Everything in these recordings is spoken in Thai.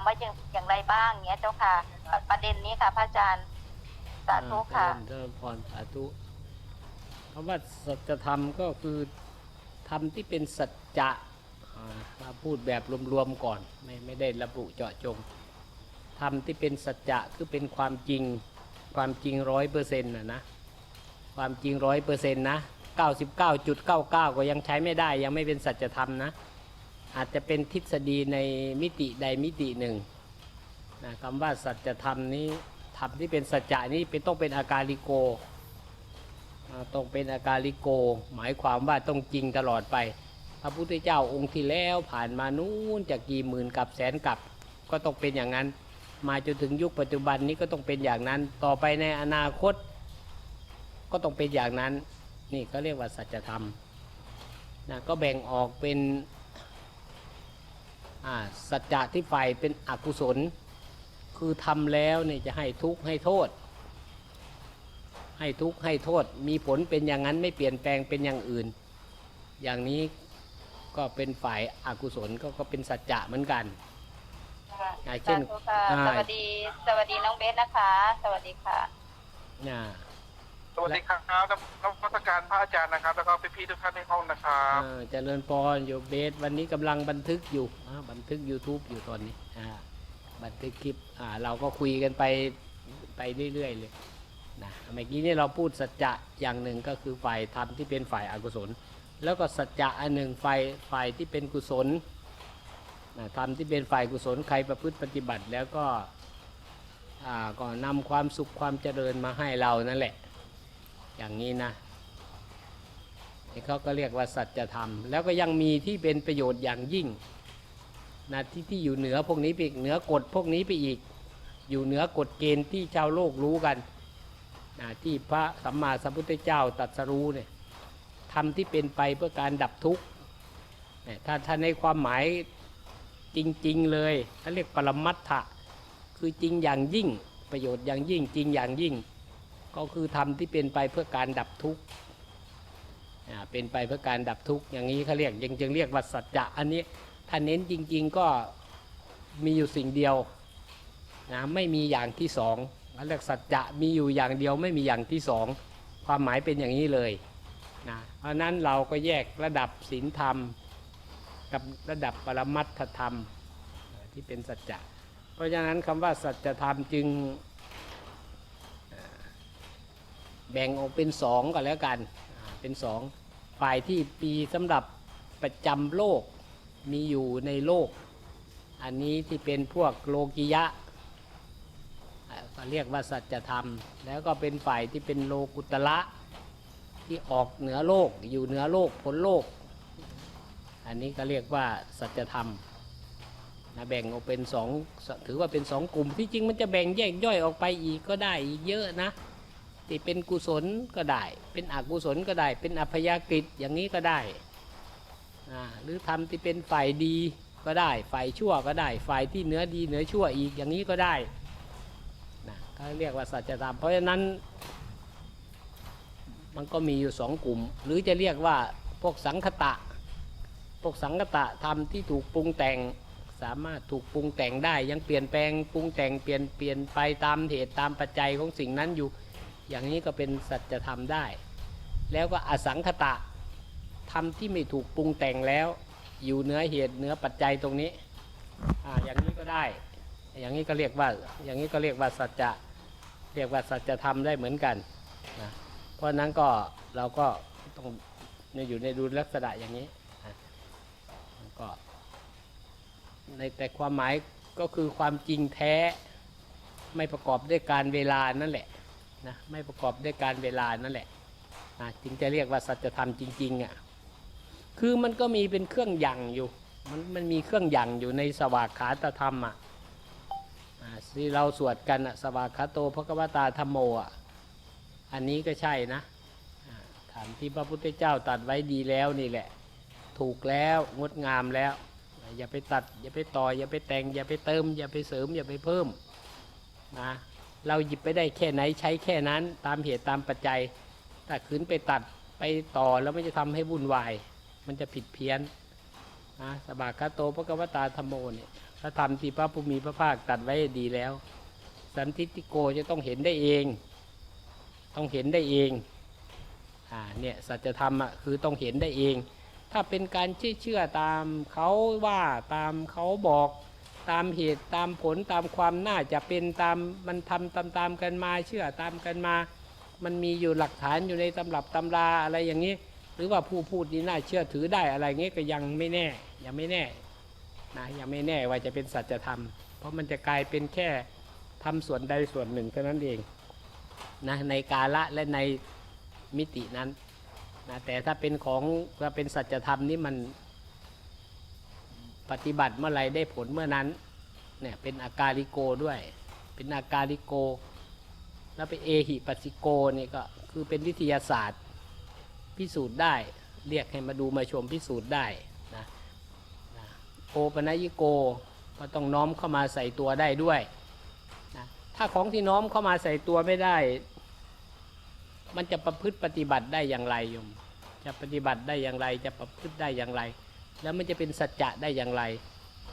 ามว่าอย่างอย่างไรบ้างเนี้ยเจ้าค่ะ ประเด็นนี้ค่ะ พระอาจารย์สาธุค่ะอ่าเจริญพรสาธุคำว่าสัจธรรมก็คือธรรมที่เป็นสัจจะอ่ามาพูดแบบรวมๆก่อน ไม่ไม่ได้ระบุเจาะจงธรรมที่เป็นสัจจะคือเป็นความจริงความจริงร้อยเปอร์เซ็นต์นะนะความจริงร้อยเปอร์เซ็นต์นะเก้าสิบเก้าจุดเก้าเก้าก็ยังใช้ไม่ได้ยังไม่เป็นสัจธรรมนะ อาจจะเป็นทฤษฎีในมิติใดมิติหนึ่งนะคำว่าสัจธรรมนี้ธรรมที่เป็นสัจจะนี้เป็นต้องเป็นอาการลิโกต้องเป็นอาการลิโก หมายความว่าต้องจริงตลอดไป พระพุทธเจ้าองค์ที่แล้วผ่านมานู้นจากกี่หมื่นกับแสนกับ ก็ต้องเป็นอย่างนั้น มาจนถึงยุคปัจจุบันนี้ก็ต้องเป็นอย่างนั้น ต่อไปในอนาคต ก็ต้องเป็นอย่างนั้น นี่ก็เรียกว่าสัจธรรมนะก็แบ่งออกเป็น สัจจะที่ฝ่ายเป็นอกุศล คือทำแล้วเนี่ยจะให้ทุกข์ให้โทษ ให้ทุกข์ให้โทษ มีผลเป็นอย่างนั้นไม่เปลี่ยนแปลงเป็นอย่างอื่น อย่างนี้ก็เป็นฝ่ายอากุศลก็ก็เป็นสัจจะเหมือนกันอ่าเช่นสาธุค่ะอ่าสวัสดีสวัสดีน้องเบสนะคะ สวัสดีค่ะนะ สวัสดีครับนักนักวัตการพระอาจารย์นะครับ แล้วก็พี่ๆทุกท่านในห้องนะครับเออเจริญพรอยู่เบส วันนี้กำลังบันทึกอยู่อ่าบันทึก YouTube อยู่ตอนนี้อ่าบันทึกคลิปอ่าเราก็คุยกันไปไปเรื่อยๆเลยนะเมื่อกี้นี่เราพูดสัจจะอย่างหนึ่งก็คือฝ่ายธรรมที่เป็นฝ่ายอากุศล แล้วก็สัจจะอันหนึ่งฝ่ายฝ่ายที่เป็นกุศลนะธรรมที่เป็นฝ่ายกุศลใครประพฤติปฏิบัติแล้วก็อ่าก็นำความสุขความเจริญมาให้เรานั่นแหละ อย่างนี้นะนี่เขาก็เรียกว่าสัจธรรม แล้วก็ยังมีที่เป็นประโยชน์อย่างยิ่งนะที่ที่อยู่เหนือพวกนี้ไปอีกเหนือกฎพวกนี้ไปอีก อยู่เหนือกฎเกณฑ์ที่ชาวโลกรู้กันนะที่พระสัมมาสัมพุทธเจ้าตรัสรู้เนี่ยทำที่เป็นไปเพื่อการดับทุกข์ถ้าถ้าในความหมายจริงๆเลยเขาเรียกปรมัตถะคือจริงอย่างยิ่งประโยชน์อย่างยิ่งจริงอย่างยิ่ง ก็คือทำที่เป็นไปเพื่อการดับทุกข์เป็นไปเพื่อการดับทุกข์อย่างนี้เขาเรียกยังจึงเรียกว่าสัจจะอันนี้ถ้าเน้นจริง ๆก็มีอยู่สิ่งเดียวนะไม่มีอย่างที่สองเขาเรียกสัจจะมีอยู่อย่างเดียวไม่มีอย่างที่สองความหมายเป็นอย่างนี้เลยนะเพราะนั้นเราก็แยกระดับศีลธรรม กับระดับปรมัตถธรรมที่เป็นสัจจะเพราะฉะนั้นคำว่าสัจธรรมจึงเอ่อ แบ่งออกเป็นสองก็แล้วกันเป็นสองฝ่ายที่ปีสำหรับประจำโลกมีอยู่ในโลก อันนี้ที่เป็นพวกโลกิยะก็เรียกว่าสัจธรรม แล้วก็เป็นฝ่ายที่เป็นโลกุตละที่ออกเหนือโลกอยู่เหนือโลกพ้นโลก อันนี้ก็เรียกว่าสัจธรรมนะแบ่งออกเป็นสองถือว่าเป็นสองกลุ่มที่จริงมันจะแบ่งแยกย่อยออกไปอีกก็ได้อีกเยอะนะ ที่เป็นกุศลก็ได้ เป็นอกุศลก็ได้ เป็นอัพยากฤิอย่างนี้ก็ได้หรือทำที่เป็นฝ่ายดีก็ได้ ฝ่ายชั่วก็ได้ ฝ่ายที่เหนือดีเหนือชั่วอีกอย่างนี้ก็ได้นะก็เรียกว่าสัจธรรม เพราะฉะนั้น มันก็มีอยู่สองกลุ่ม หรือจะเรียกว่าพวกสังคตะ พวกสังคตะธรรมที่ถูกปรุงแต่งสามารถถูกปรุงแต่งได้ ยังเปลี่ยนแปลงปรุงแต่งเปลี่ยนเปลี่ยนไปตามเหตุตามปัจจัยของสิ่งนั้นอยู่ อย่างนี้ก็เป็นสัจธรรมได้ แล้วก็อสังคตะธรรมที่ไม่ถูกปรุงแต่งแล้ว อยู่เนื้อเหตุเนื้อปัจจัยตรงนี้อ่าอย่างนี้ก็ได้ อย่างนี้ก็เรียกว่า อย่างนี้ก็เรียกว่าสัจจะ เรียกว่าสัจธรรมได้เหมือนกันนะเพราะนั้นก็เราก็ต้องอยู่ในดูลักษณะอย่างนี้ก็ในแต่ความหมายก็คือความจริงแท้ไม่ประกอบด้วยการเวลานั่นแหละ นะไม่ประกอบด้วยการเวลานั่นแหละนะจึงจะเรียกว่าสัจธรรมจริงๆอะคือมันก็มีเป็นเครื่องยังอยู่ มันมันมีเครื่องยังอยู่ในสวากขาตธรรมอะอ่าที่เราสวดกันอะสวากขาโตพระกวตาธรรมโมอะอันนี้ก็ใช่นะอ่าถามที่พระพุทธเจ้าตัดไว้ดีแล้วนี่แหละ ถูกแล้วงดงามแล้ว อย่าไปตัด อย่าไปต่อ อย่าไปแต่ง อย่าไปเติม อย่าไปเสริม อย่าไปเพิ่มนะ เราหยิบไปได้แค่ไหนใช้แค่นั้นตามเหตุตามปัจจัยถ้าขืนไปตัดไปต่อแล้วมันจะทำให้วุ่นวาย มันจะผิดเพี้ยนนะสบากขาโตพระกวตาธรรมโมเนี่ยพระธรรมที่พระผู้มีพระภาคตัดไว้ดีแล้ว สันทิติโกจะต้องเห็นได้เอง ต้องเห็นได้เองอ่าเนี่ยสัจธรรมอะคือต้องเห็นได้เอง ถ้าเป็นการเชื่อเชื่อตามเขาว่าตามเขาบอก ตามเหตุตามผลตามความน่าจะเป็นตามมันทำตามตามๆกันมาเชื่อตามกันมา มันมีอยู่หลักฐานอยู่ในตำรับตำราอะไรอย่างนี้ หรือว่าผู้พูดนี่น่าเชื่อถือได้อะไรเงี้ยก็ยังไม่แน่ยังไม่แน่นะยังไม่แน่ว่าจะเป็นสัจธรรม เพราะมันจะกลายเป็นแค่ทำส่วนใดส่วนหนึ่งเท่านั้นเองนะในกาละและในมิตินั้นนะแต่ถ้าเป็นของถ้าเป็นสัจธรรมนี่มัน ปฏิบัติเมื่อไรได้ผลเมื่อนั้นเนี่ยเป็นอาการิโกด้วย เป็นอาการิโก แล้วเป็นเอหิปัสสิโกนี่ก็คือเป็นวิทยาศาสตร์พิสูจน์ได้ เรียกให้มาดูมาชมพิสูจน์ได้นะนะโอปนยิโกก็ต้องน้อมเข้ามาใส่ตัวได้ด้วยนะถ้าของที่น้อมเข้ามาใส่ตัวไม่ได้ มันจะประพฤติปฏิบัติได้อย่างไรโยมจะปฏิบัติได้อย่างไรจะประพฤติได้อย่างไร แล้วมันจะเป็นสัจจะได้อย่างไร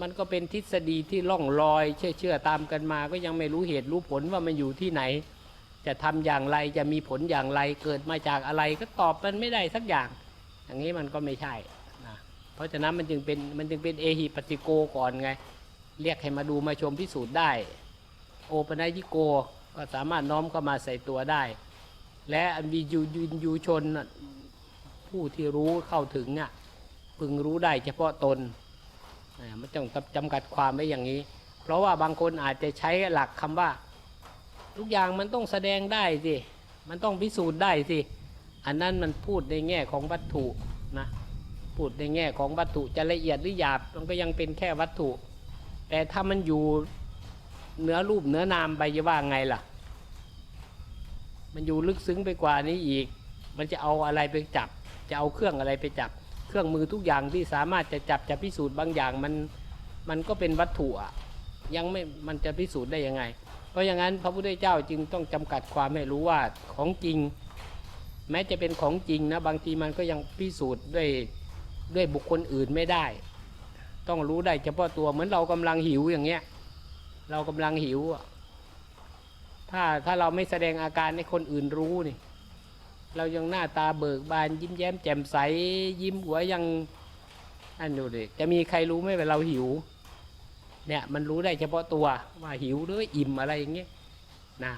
มันก็เป็นทฤษฎีที่ล่องลอย เชื่อเชื่อตามกันมา ก็ยังไม่รู้เหตุรู้ผลว่ามันอยู่ที่ไหน จะทำอย่างไรจะมีผลอย่างไรเกิดมาจากอะไรก็ตอบมันไม่ได้สักอย่าง อย่างนี้มันก็ไม่ใช่นะเพราะฉะนั้นมันจึงเป็นมันจึงเป็นเอหิปฏิโกก่อนไง เรียกให้มาดูมาชมพิสูจน์ได้ โอปนัยิโกก็สามารถน้อมเข้ามาใส่ตัวได้ และอันวิยูยุนยูชนผู้ที่รู้เข้าถึงอะ พึงรู้ได้เฉพาะตนมันต้องจำกัดความไว้อย่างนี้ เพราะว่าบางคนอาจจะใช้หลักคำว่า ทุกอย่างมันต้องแสดงได้สิ มันต้องพิสูจน์ได้สิ อันนั้นมันพูดในแง่ของวัตถุนะ พูดในแง่ของวัตถุจะละเอียดหรือหยาบมันก็ยังเป็นแค่วัตถุ แต่ถ้ามันอยู่เนื้อรูปเนื้อนามไปจะว่าไงล่ะ มันอยู่ลึกซึ้งไปกว่านี้อีก มันจะเอาอะไรไปจับ จะเอาเครื่องอะไรไปจับ เครื่องมือทุกอย่างที่สามารถจะจับจะพิสูจน์บางอย่างมันมันก็เป็นวัตถุอะยังไม่มันจะพิสูจน์ได้ยังไง เพราะอย่างนั้นพระพุทธเจ้าจึงต้องจำกัดความให้รู้ว่าของจริง แม้จะเป็นของจริงนะบางทีมันก็ยังพิสูจน์ด้วยด้วยบุคคลอื่นไม่ได้ ต้องรู้ได้เฉพาะตัวเหมือนเรากำลังหิวอย่างเงี้ยเรากำลังหิวถ้าถ้าเราไม่แสดงอาการให้คนอื่นรู้นี่ เรายังหน้าตาเบิกบานยิ้มแย้มแจ่มใส ยิ้มหัวยังอันดูดิจะมีใครรู้ไหมว่าเราหิว เนี่ยมันรู้ได้เฉพาะตัวว่าหิวหรืออิ่มอะไรอย่างเงี้ยนะ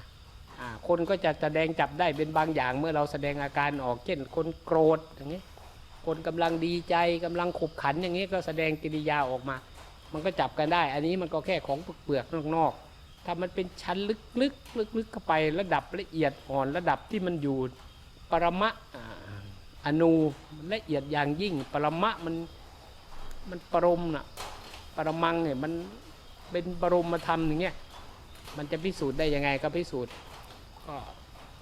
คนก็จะแสดงจับได้เป็นบางอย่างเมื่อเราแสดงอาการออกเช่นคนโกรธอย่างเงี้ยคนกำลังดีใจกำลังขบขันอย่างเงี้ยก็แสดงกิริยาออกมา มันก็จับกันได้ อันนี้มันก็แค่ของเปลือกนอกๆถ้ามันเป็นชั้นลึกๆลึกๆเข้าไประดับละเอียดอ่อนระดับที่มันอยู่ ปรมะอ่านูมันละเอียดอย่างยิ่ง ปรมะมันมันปรมน่ะปรมังเนี่ยมันเป็นบรมธรรมอย่างเงี้ยมันจะพิสูจน์ได้ยังไงก็พิสูจน์ก็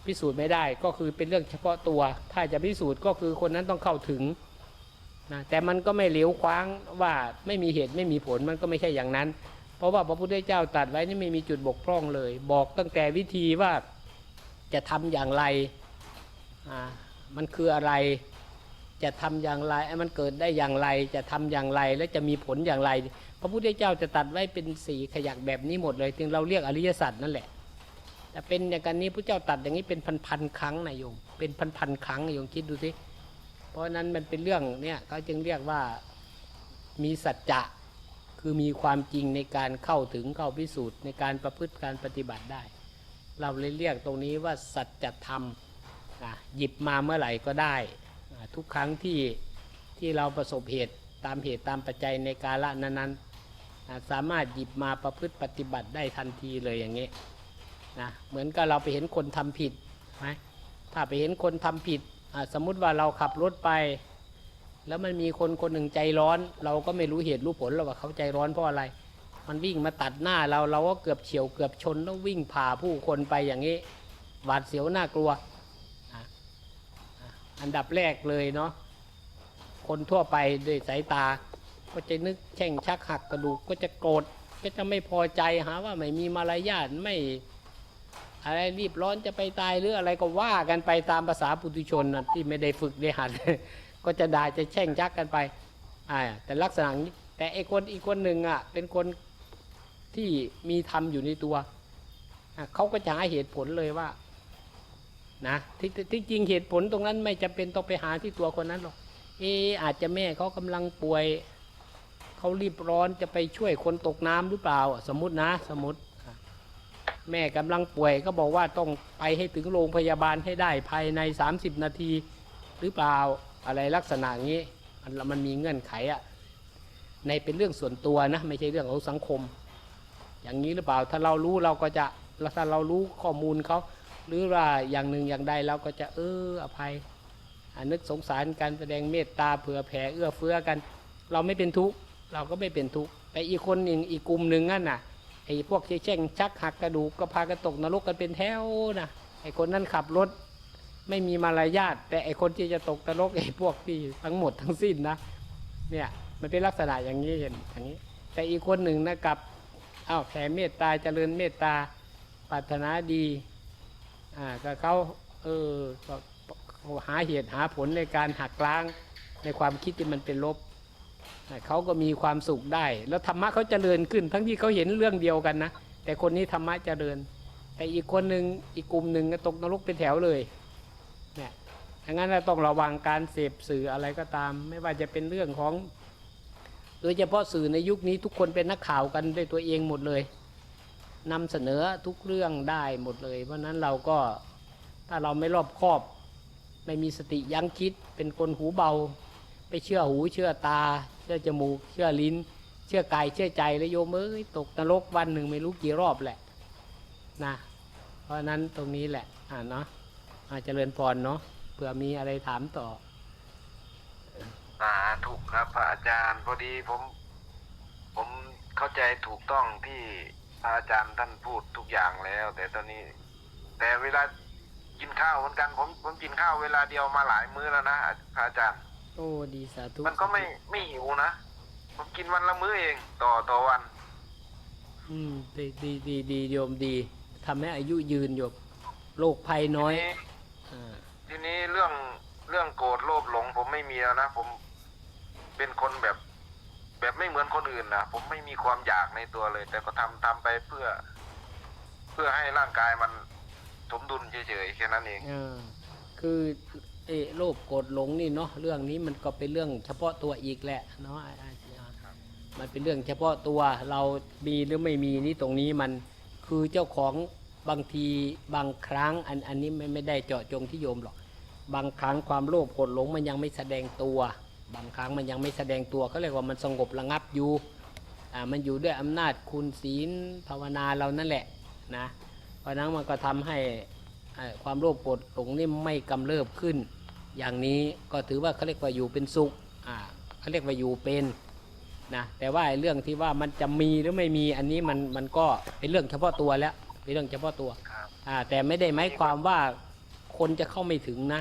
พิสูจน์ไม่ได้ก็คือเป็นเรื่องเฉพาะตัว ถ้าจะพิสูจน์ก็คือคนนั้นต้องเข้าถึงนะแต่มันก็ไม่เหลียวคว้างว่าไม่มีเหตุไม่มีผลมันก็ไม่ใช่อย่างนั้น เพราะว่าพระพุทธเจ้าตรัสไว้นี่ไม่มีจุดบกพร่องเลย บอกตั้งแต่วิธีว่าจะทำอย่างไร มันคืออะไรจะทำอย่างไรมันเกิดได้อย่างไรจะทำอย่างไรและจะมีผลอย่างไร พระพุทธเจ้าจะตัดไว้เป็นสีขยักแบบนี้หมดเลยถึงเราเรียกอริยสัจนั่นแหละ แต่เป็นอย่างนี้พระเจ้าตัดอย่างนี้เป็นพันๆครั้งนะโยมเป็นพันๆครั้งนะโยมคิดดูสิเพราะนั้นมันเป็นเรื่องเนี่ยเขาจึงเรียกว่ามีสัจจะคือมีความจริงในการเข้าถึงเข้าพิสูจน์ในการประพฤติการปฏิบัติได้ เราเลยเรียกตรงนี้ว่าสัจธรรม อะหยิบมาเมื่อไหร่ก็ได้อะทุกครั้งที่ที่เราประสบเหตุตามเหตุตามปัจจัยในกาละนั้นๆอะสามารถหยิบมาประพฤติปฏิบัติได้ทันทีเลยอย่างนี้นะเหมือนกับเราไปเห็นคนทำผิดไหมถ้าไปเห็นคนทำผิดสมมุติว่าเราขับรถไป แล้วมันมีคนคนหนึ่งใจร้อน เราก็ไม่รู้เหตุรู้ผลแล้วว่าเขาใจร้อนเพราะอะไร มันวิ่งมาตัดหน้าเราเราก็เกือบเฉียวเกือบชนแล้ววิ่งผ่าผู้คนไปอย่างนี้ หวาดเสียวน่ากลัว อันดับแรกเลยเนาะคนทั่วไปด้วยสายตา ก็จะนึกแช่งชักหักกระดูกก็จะโกรธก็จะไม่พอใจหาว่าไม่มีมารยาทไม่ อะไรรีบร้อนจะไปตายหรืออะไรก็ว่ากันไปตามภาษาปุถุชนนะที่ไม่ได้ฝึกได้หัดก็จะด่าจะแช่งชักกันไปอ่าแต่ลักษณะนี้แต่ไอคนอีกคนหนึ่งอะเป็นคนที่มีธรรมอยู่ในตัวเขาก็จะหาเหตุผลเลยว่า นะที่ที่จริงเหตุผลตรงนั้นไม่จำเป็นต้องไปหาที่ตัวคนนั้นหรอกเอออาจจะแม่เขากำลังป่วยเขารีบร้อนจะไปช่วยคนตกน้ำหรือเปล่า สมมตินะ สมมติ แม่กำลังป่วยก็บอกว่าต้องไปให้ถึงโรงพยาบาลให้ได้ภายใน 30 นาทีหรือเปล่าอะไรลักษณะนี้มันมันมีเงื่อนไขอะในเป็นเรื่องส่วนตัวนะ ไม่ใช่เรื่องของสังคม อย่างนี้หรือเปล่าถ้าเรารู้เราก็จะถ้าเรารู้ข้อมูลเขา หรือว่าอย่างหนึ่งอย่างใดเราก็จะเอออภัยอนึกสงสารกันแสดงเมตตาเผื่อแผ่เอื้อเฟื้อกัน เราไม่เป็นทุกข์เราก็ไม่เป็นทุกข์แต่อีกคนหนึ่งอีกกลุ่มหนึ่งนั่นน่ะไอ้พวกเช่งชักหักกระดูกก็พากันตกนรกกันเป็นแถวนะไอ้คนนั้นขับรถไม่มีมารยาทแต่ไอคนที่จะตกนรกไอพวกที่ทั้งหมดทั้งสิ้นนะเนี่ยมันเป็นลักษณะอย่างนี้เห็นอย่างนี้ แต่อีกคนหนึ่งนะกับอ้าวแผ่เมตตาเจริญเมตตาปรารถนาดี อ่าก็เขาเออหาเหตุหาผลในการหักล้างในความคิดที่มันเป็นลบเขาก็มีความสุขได้ แล้วธรรมะเขาจเจริญขึ้น ทั้งที่เขาเห็นเรื่องเดียวกันนะแต่คนนี้ธรรมะเจริญ แต่อีกคนหนึ่งอีกกลุ่มหนึ่งก็ตกนรกเป็นแถวเลยเนี่ยดังนั้นเราต้องระวังการเสพสื่ออะไรก็ตาม ไม่ว่าจะเป็นเรื่องของ โดยเฉพาะสื่อในยุคนี้ทุกคนเป็นนักข่าวกันด้วยตัวเองหมดเลย นำเสนอทุกเรื่องได้หมดเลย เพราะนั้นเราก็ถ้าเราไม่รอบคอบ ไม่มีสติยั้งคิด เป็นคนหูเบา ไปเชื่อหูเชื่อตา เชื่อจมูก เชื่อลิ้น เชื่อกายเชื่อใจแล้วโยมเอ้ยตกนรกวันหนึ่งไม่รู้กี่รอบแหละนะเพราะนั้นตรงนี้แหละอ่าเนาะอาจเจริญพรเนาะเผื่อมีอะไรถามต่อสาธุครับพระอาจารย์พอดีผม ผมเข้าใจถูกต้องที่ พระอาจารย์ท่านพูดทุกอย่างแล้ว แต่ตอนนี้ แต่เวลากินข้าวเหมือนกันผมผมกินข้าวเวลาเดียวมาหลายมื้อแล้วนะพระอาจารย์ โอ้ดีสาธุมันก็ไม่ไม่หิวนะผมกินวันละมื้อเองต่อต่อวัน อืมดีดีดีดีโยมดีทำให้อายุยืนโยมโรคภัยน้อยทีนี้อ่าทีนี้เรื่องเรื่องโกรธโลภหลง ผมไม่มีแล้วนะผมเป็นคนแบบ แบบไม่เหมือนคนอื่นนะผมไม่มีความอยากในตัวเลย แต่ก็ทำทำไปเพื่อ เพื่อให้ร่างกายมันสมดุลเฉยๆแค่นั้นเองอคือเอโรคโกรธหลงนี่เนาะเรื่องนี้มันก็เป็นเรื่องเฉพาะตัวอีกแหละเนาะอ่าอ่ามันเป็นเรื่องเฉพาะตัวเรามีหรือไม่มีนี่ตรงนี้มันคือเจ้าของบางทีบางครั้งอันอันนี้ไม่ไม่ได้เจาะจงที่โยมหรอก บางครั้งความโลภโกรธหลงมันยังไม่แสดงตัว บางครั้งมันยังไม่แสดงตัวเขาเรียกว่ามันสงบระงับอยู่อ่ามันอยู่ด้วยอำนาจคุณศีลภาวนาเรานั่นแหละนะเพราะนั้นมันก็ทำให้อ่าความโลภโกรธหลงนี่ไม่กำเริบขึ้น อย่างนี้ก็ถือว่าเขาเรียกว่าอยู่เป็นสุขอ่าเขาเรียกว่าอยู่เป็นนะแต่ว่าไอ้เรื่องที่ว่ามันจะมีหรือไม่มีอันนี้มันมันก็เป็นเรื่องเฉพาะตัวแล้วเป็นเรื่องเฉพาะตัวครับอ่าแต่ไม่ได้หมายความว่าคนจะเข้าไม่ถึงนะ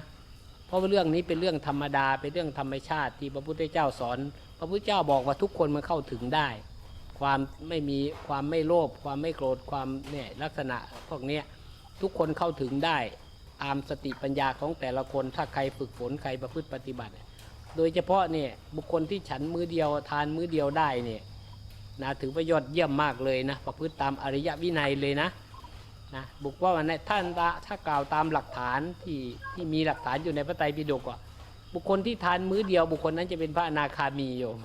เพราะว่าเรื่องนี้เป็นเรื่องธรรมดาเป็นเรื่องธรรมชาติที่พระพุทธเจ้าสอน พระพุทธเจ้าบอกว่าทุกคนมันเข้าถึงได้ ความไม่มีความไม่โลภความไม่โกรธความเนี่ยลักษณะพวกนี้ทุกคนเข้าถึงได้ตามสติปัญญาของแต่ละคนถ้าใครฝึกฝนใครประพฤติปฏิบัติ โดยเฉพาะเนี่ยบุคคลที่ฉันมือเดียวทานมือเดียวได้เนี่ยนะถือว่ายอดเยี่ยมมากเลยนะประพฤติตามอริยวินัยเลยนะ นะบุกว่าวันนี้ท่านตาถ้ากล่าวตามหลักฐานที่ที่มีหลักฐานอยู่ในพระไตรปิฎกอะบุคคลที่ทานมื้อเดียวบุคคลนั้นจะเป็นพระอนาคามีโยม